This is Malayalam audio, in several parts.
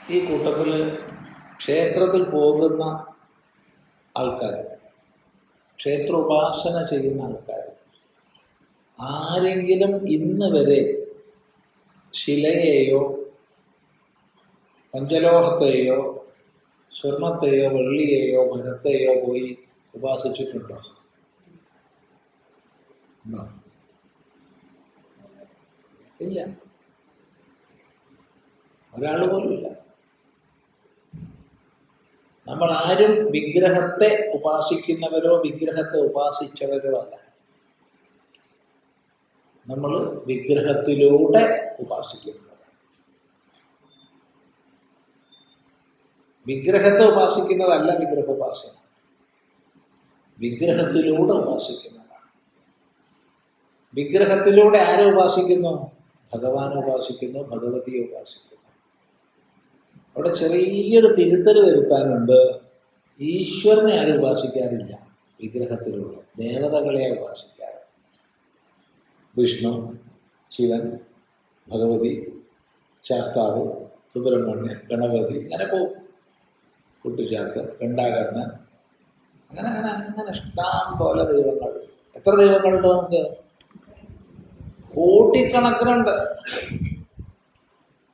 ഈ കൂട്ടത്തിൽ ക്ഷേത്രത്തിൽ പോകുന്ന ആൾക്കാർ ക്ഷേത്രോപാസന ചെയ്യുന്ന ആൾക്കാർ ആരെങ്കിലും ഇന്ന് വരെ ശിലയെയോ പഞ്ചലോഹത്തെയോ സ്വർണത്തെയോ വെള്ളിയെയോ മരത്തെയോ പോയി ഉപാസിച്ചിട്ടുണ്ടോ? ഇല്ല. ഒരാൾ പോലും ഇല്ല നമ്മൾ ആരും വിഗ്രഹത്തെ ഉപാസിക്കുന്നവരോ വിഗ്രഹത്തെ ഉപാസിച്ചവരോ അല്ല. നമ്മൾ വിഗ്രഹത്തിലൂടെ ഉപാസിക്കുന്നവർ വിഗ്രഹത്തെ ഉപാസിക്കുന്നതല്ല വിഗ്രഹോപാസന. വിഗ്രഹത്തിലൂടെ ഉപാസിക്കുന്നതാണ് വിഗ്രഹത്തിലൂടെ ആരെ ഉപാസിക്കുന്നു? ഭഗവാനെ ഉപാസിക്കുന്നു ഭഗവതിയെ ഉപാസിക്കുന്നു. അവിടെ ചെറിയൊരു തിരുത്തൽ വരുത്താനുണ്ട്. ഈശ്വരനെ ആരും ഉപാസിക്കാറില്ല വിഗ്രഹത്തിലുള്ള ദേവതകളെ ഉപാസിക്കാറ്. വിഷ്ണു ശിവൻ ഭഗവതി ശാസ്താവ് സുബ്രഹ്മണ്യൻ ഗണപതി അങ്ങനെ പോകും. കുട്ടിച്ചാത്ത് ഗണ്ടാകർണൻ. അങ്ങനെ അങ്ങനെ അങ്ങനെ ഇഷ്ടം പോലെ ദൈവങ്ങൾ. എത്ര ദൈവങ്ങളുണ്ട് നമുക്ക്? കോടിക്കണക്കിനുണ്ട്.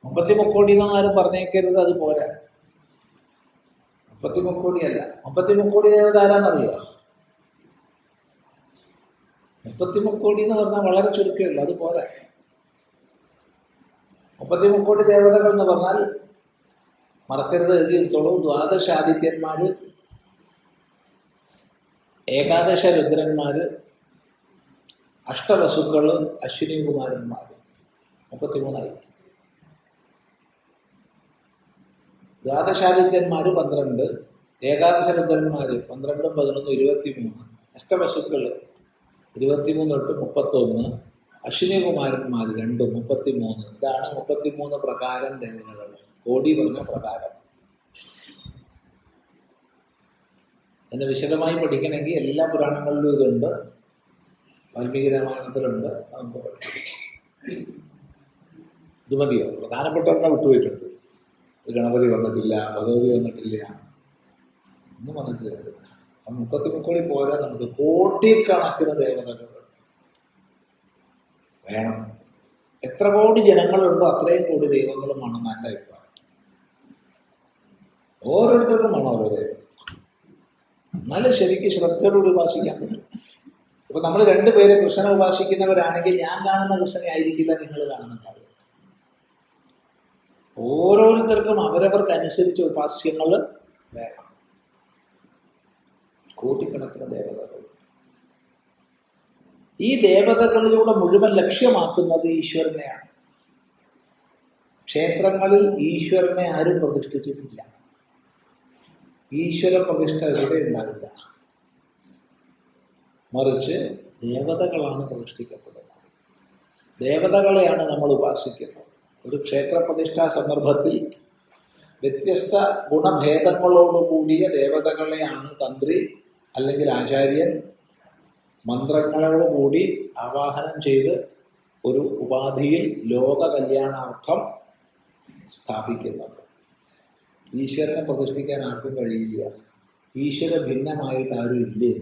മുപ്പത്തി മുക്കോടി എന്നാരും പറഞ്ഞേക്കരുത് അത് പോരാ. മുപ്പത്തി മുക്കോടിയല്ല മുപ്പത്തി മുക്കോടി എന്നത് ആരാന്നറിയോ? മുപ്പത്തി മുക്കോടി എന്ന് പറഞ്ഞാൽ വളരെ ചുരുക്കമല്ല അത് പോരാ. മുപ്പത്തി മുക്കോടി ദേവതകൾ എന്ന് പറഞ്ഞാൽ മറക്കരുത് എഴുതിയെടുത്തോളൂ. ദ്വാദശാദിത്യന്മാര് ഏകാദശ രുദ്രന്മാര് അഷ്ടവസുക്കൾ അശ്വിനി കുമാരന്മാർ മുപ്പത്തിമൂന്നായി. ദ്വാദശാദിത്യന്മാര് പന്ത്രണ്ട് ഏകാദശ രുദ്രന്മാര് പന്ത്രണ്ടും പതിനൊന്നും ഇരുപത്തിമൂന്ന് അഷ്ടവസുക്കൾ ഇരുപത്തിമൂന്ന് തൊട്ട് മുപ്പത്തൊന്ന് അശ്വിനി കുമാരന്മാർ രണ്ട് മുപ്പത്തിമൂന്ന്. ഇതാണ് മുപ്പത്തിമൂന്ന് പ്രകാരം ദേവതകൾ കോടി പറഞ്ഞ പ്രകാരം. അതിനെ വിശദമായി പഠിക്കണമെങ്കിൽ എല്ലാ പുരാണങ്ങളിലും ഇതുണ്ട്. വാൽമീകി ഇത് മതിയോ? പ്രധാനപ്പെട്ട ഒരെണ്ണം വിട്ടുപോയിട്ടുണ്ട് ഗണപതി വന്നിട്ടില്ല ഭഗവതി വന്നിട്ടില്ല. ഒന്നും വന്നിട്ടില്ല. ആ മുപ്പത്തി മുക്കോടി പോരാ നമുക്ക്. കോടിക്കണക്കിന് ദേവതകൾ വേണം. എത്ര കോടി ജനങ്ങളുണ്ടോ അത്രയും കോടി ദൈവങ്ങളുമാണ് എന്റെ അഭിപ്രായം. ഓരോരുത്തർക്കും വേണം ഓരോ ദൈവം. എന്നാലും ശരിക്കും ശ്രദ്ധയോടുകൂടി ഉപാസിക്കാൻ പറ്റും. ഇപ്പൊ നമ്മൾ രണ്ടുപേരും കൃഷ്ണനെ ഉപാസിക്കുന്നവരാണെങ്കിൽ ഞാൻ കാണുന്ന കൃഷ്ണനെ ആയിരിക്കില്ല നിങ്ങൾ കാണുന്നുണ്ടാവുക ഓരോരുത്തർക്കും അവരവർക്ക് അനുസരിച്ച് ഉപാസ്യങ്ങൾ വേണം. കോടിക്കണക്കിന് ദേവതകൾ. ഈ ദേവതകളിലൂടെ മുഴുവൻ ലക്ഷ്യമാക്കുന്നത് ഈശ്വരനെയാണ്. ക്ഷേത്രങ്ങളിൽ ഈശ്വരനെ ആരും പ്രതിഷ്ഠിച്ചിട്ടില്ല. ഈശ്വര പ്രതിഷ്ഠ ഇവിടെ ഉണ്ടാവില്ല മറിച്ച് ദേവതകളാണ് പ്രതിഷ്ഠിക്കപ്പെടുന്നത്. ദേവതകളെയാണ് നമ്മൾ ഉപാസിക്കുന്നത്. ഒരു ക്ഷേത്ര പ്രതിഷ്ഠാ സന്ദർഭത്തിൽ വ്യത്യസ്ത ഗുണഭേദങ്ങളോടുകൂടിയ ദേവതകളെയാണ് തന്ത്രി അല്ലെങ്കിൽ ആചാര്യൻ മന്ത്രങ്ങളോടുകൂടി ആവാഹനം ചെയ്ത് ഒരു ഉപാധിയിൽ ലോക കല്യാണാർത്ഥം സ്ഥാപിക്കുന്നത്. ഈശ്വരനെ പ്രതിഷ്ഠിക്കാൻ ആർക്കും കഴിയില്ല. ഈശ്വര ഭിന്നമായിട്ട് ആരും ഇല്ലേ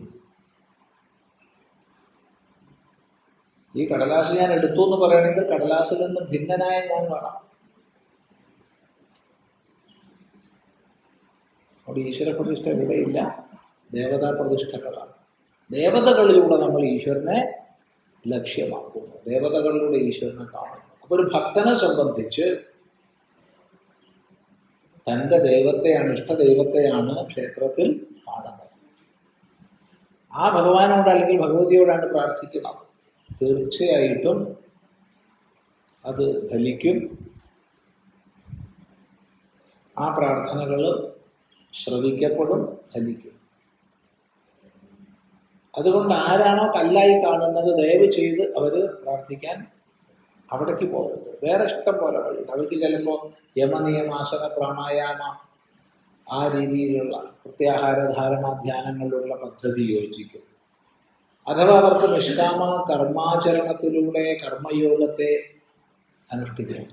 ഈ കടലാസ് ഞാൻ എടുത്തു എന്ന് പറയണമെങ്കിൽ കടലാസിൽ നിന്ന് ഭിന്നനായ ഞാൻ വേണം. അവിടെ ഈശ്വര പ്രതിഷ്ഠ ഇവിടെയില്ല. ദേവതാ പ്രതിഷ്ഠകളാണ്. ദേവതകളിലൂടെ നമ്മൾ ഈശ്വരനെ ലക്ഷ്യമാക്കുന്നു. ദേവതകളിലൂടെ ഈശ്വരനെ കാണുന്നു. അപ്പൊ ഒരു ഭക്തനെ സംബന്ധിച്ച് തന്റെ ദൈവത്തെയാണ് ഇഷ്ടദൈവത്തെയാണ് ക്ഷേത്രത്തിൽ കാണുന്നത് ആ ഭഗവാനോട് അല്ലെങ്കിൽ ഭഗവതിയോടാണ് പ്രാർത്ഥിക്കുന്നത്. തീർച്ചയായിട്ടും അത് ഫലിക്കും. ആ പ്രാർത്ഥനകൾ ശ്രവിക്കപ്പെടും ഫലിക്കും. അതുകൊണ്ട് ആരാണോ കല്ലായി കാണുന്നത് ദയവ് ചെയ്ത് അവർ പ്രാർത്ഥിക്കാൻ അവിടേക്ക് പോകരുത്. വേറെ ഇഷ്ടം പോലെ വഴിയുണ്ട്. അവർക്ക് ചിലപ്പോൾ യമനിയമാസന പ്രാണായാമ ആ രീതിയിലുള്ള പ്രത്യാഹാര ധാരണ ധ്യാനങ്ങളിലുള്ള പദ്ധതി യോജിക്കും. അഥവാ അവർക്ക് നിഷ്കാമ കർമാചരണത്തിലൂടെ കർമ്മയോഗത്തെ അനുഷ്ഠിക്കാം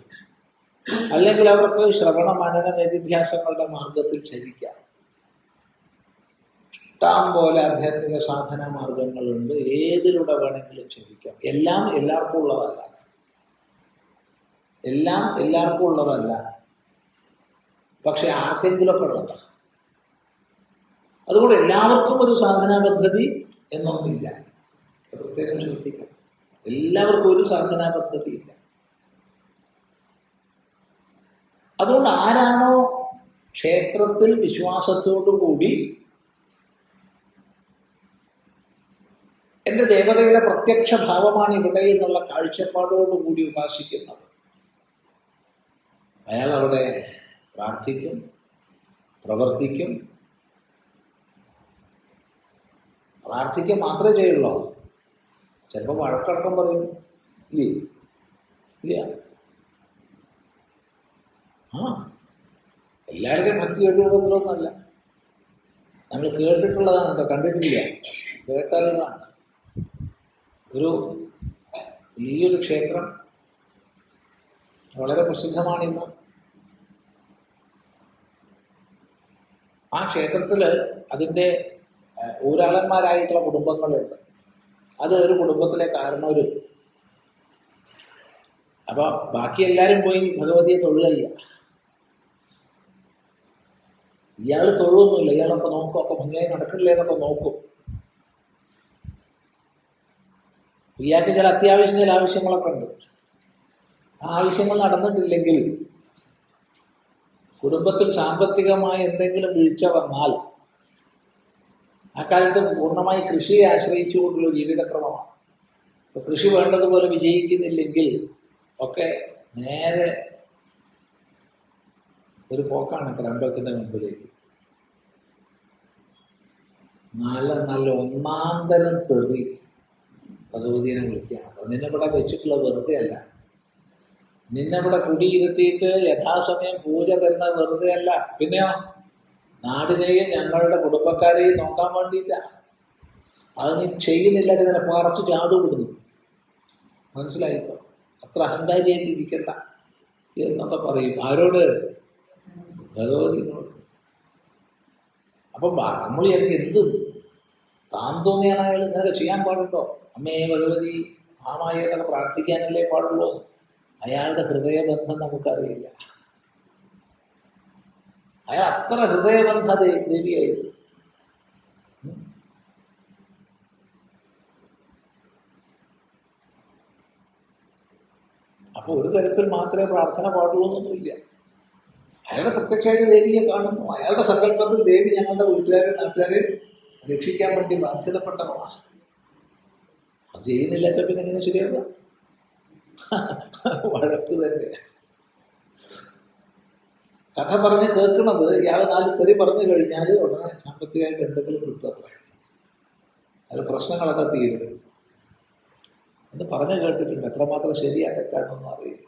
അല്ലെങ്കിൽ അവർക്ക് ശ്രവണ മനന നിധിധ്യാസങ്ങളുടെ മാർഗത്തിൽ ചരിക്കാം ഇഷ്ടം പോലെ ആധ്യാത്മിക സാധന മാർഗങ്ങളുണ്ട് ഏതിലൂടെ വേണമെങ്കിലും ചരിക്കാം എല്ലാം എല്ലാവർക്കും ഉള്ളതല്ല. എല്ലാം എല്ലാവർക്കും ഉള്ളതല്ല. പക്ഷെ ആർക്കെങ്കിലൊക്കെ ഉള്ളതാണ് അതുകൊണ്ട് എല്ലാവർക്കും ഒരു സാധനാ പദ്ധതി എന്നൊന്നില്ല പ്രത്യേകം ശ്രദ്ധിക്കണം. എല്ലാവർക്കും ഒരു സാധനാ പദ്ധതി ഇല്ല അതുകൊണ്ട് ആരാണോ ക്ഷേത്രത്തിൽ വിശ്വാസത്തോടു കൂടി എന്റെ ദേവതയുടെ പ്രത്യക്ഷ ഭാവമാണ് ഇവിടെ എന്നുള്ള കാഴ്ചപ്പാടോടുകൂടി ഉപാസിക്കുന്നത്. അയാൾ അവിടെ പ്രാർത്ഥിക്കും പ്രവർത്തിക്കും. പ്രാർത്ഥിക്കുക മാത്രമേ ചെയ്യുള്ളൂ. ചിലപ്പോൾ വഴക്കടക്കം പറയും. ഇല്ലേ? ഇല്ല. ആ. എല്ലാവരുടെയും ഭക്തി രൂപത്തിലൊന്നുമല്ല നമ്മൾ കേട്ടിട്ടുള്ളതാണ് കേട്ടോ കണ്ടിട്ടില്ല. കേട്ടറിയതാണ് ഒരു വലിയൊരു ക്ഷേത്രം വളരെ പ്രസിദ്ധമാണിന്ന്. ആ ക്ഷേത്രത്തിൽ അതിന്റെ ഊരാളന്മാരായിട്ടുള്ള കുടുംബങ്ങളുണ്ട്. അത് ഒരു കുടുംബത്തിലെ ഒരു അപ്പൊ ബാക്കി എല്ലാരും പോയി ഭഗവതിയെ തൊഴുകയില്ല. ഇയാൾ തൊഴുവൊന്നുമില്ല. ഇയാളൊക്കെ നോക്കും. ഒക്കെ ഭംഗിയായി നടക്കില്ലേ എന്നൊക്കെ നോക്കും. ഇയാൾക്ക് ചില അത്യാവശ്യം ചില ആവശ്യങ്ങളൊക്കെ ഉണ്ട്. ആ ആവശ്യങ്ങൾ നടന്നിട്ടില്ലെങ്കിൽ കുടുംബത്തിൽ സാമ്പത്തികമായി എന്തെങ്കിലും വീഴ്ച വന്നാൽ അക്കാലത്ത് പൂർണമായി കൃഷിയെ ആശ്രയിച്ചുകൊണ്ടുള്ള ജീവിതക്രമമാണ്. അപ്പൊ കൃഷി വേണ്ടതുപോലെ വിജയിക്കുന്നില്ലെങ്കിൽ ഒക്കെ നേരെ ഒരു പോക്കാണ് അത്ര അമ്പലത്തിന്റെ മുമ്പിലേക്ക്. നല്ല നല്ല ഒന്നാം തരം തെറി ഭഗവതിനെ വിളിക്കുകയാണ്. നിന്നെവിടെ വെച്ചിട്ടുള്ള വെറുതെ അല്ല. നിന്നെ ഇവിടെ കുടിയിരുത്തിയിട്ട് യഥാസമയം പൂജ തരുന്ന വെറുതെ അല്ല. പിന്നെയോ? നാടിനെയും ഞങ്ങളുടെ കുടുംബക്കാരെയും നോക്കാൻ വേണ്ടിയിട്ടാ. അത് നീ ചെയ്യുന്നില്ല ഇങ്ങനെ പറച്ചു ചാടുവിടുന്നു മനസ്സിലായിപ്പോ? അത്ര അഹങ്കാരിയായിട്ട് ഇരിക്കണ്ട എന്നൊക്കെ പറയും. ആരോട്? ഭഗവതിനോട്. അപ്പം നമ്മൾ എന്ത് താൻ തോന്നിയാണ് അയാൾ ഇങ്ങനെ ചെയ്യാൻ പാടുണ്ടോ? അമ്മേ ഭഗവതി മാമായ എന്നൊക്കെ പ്രാർത്ഥിക്കാനല്ലേ പാടുള്ളൂ? അയാളുടെ ഹൃദയബന്ധം നമുക്കറിയില്ല. അയാൾ അത്ര ഹൃദയബന്ധ ദേവിയായിരുന്നു. അപ്പൊ ഒരു തരത്തിൽ മാത്രമേ പ്രാർത്ഥന പാടുള്ളൂ എന്നൊന്നുമില്ല അയാളുടെ പ്രത്യക്ഷമായിട്ട് ദേവിയെ കാണുന്നു. അയാളുടെ സങ്കല്പത്തിൽ ദേവി ഞങ്ങളുടെ വീട്ടുകാരെ നാട്ടുകാരെ രക്ഷിക്കാൻ വേണ്ടി ബാധ്യതപ്പെട്ടവളാണ്. അത് ചെയ്യുന്നില്ല പിന്നെ എങ്ങനെ ശരിയാവുക? വഴക്ക് തന്നെ. കഥ പറഞ്ഞ് കേൾക്കുന്നത് ഇയാൾ നാല് തെറി പറഞ്ഞു കഴിഞ്ഞാൽ ഉടനെ സാമ്പത്തികമായിട്ട് എന്തെങ്കിലും കിട്ടും അത്ര. അത് പ്രശ്നങ്ങളൊക്കെ തീരും. എന്ന് പറഞ്ഞു കേട്ടിട്ടുണ്ട്. എത്രമാത്രം ശരിയാ തെറ്റാണെന്നൊന്നും അറിയില്ല.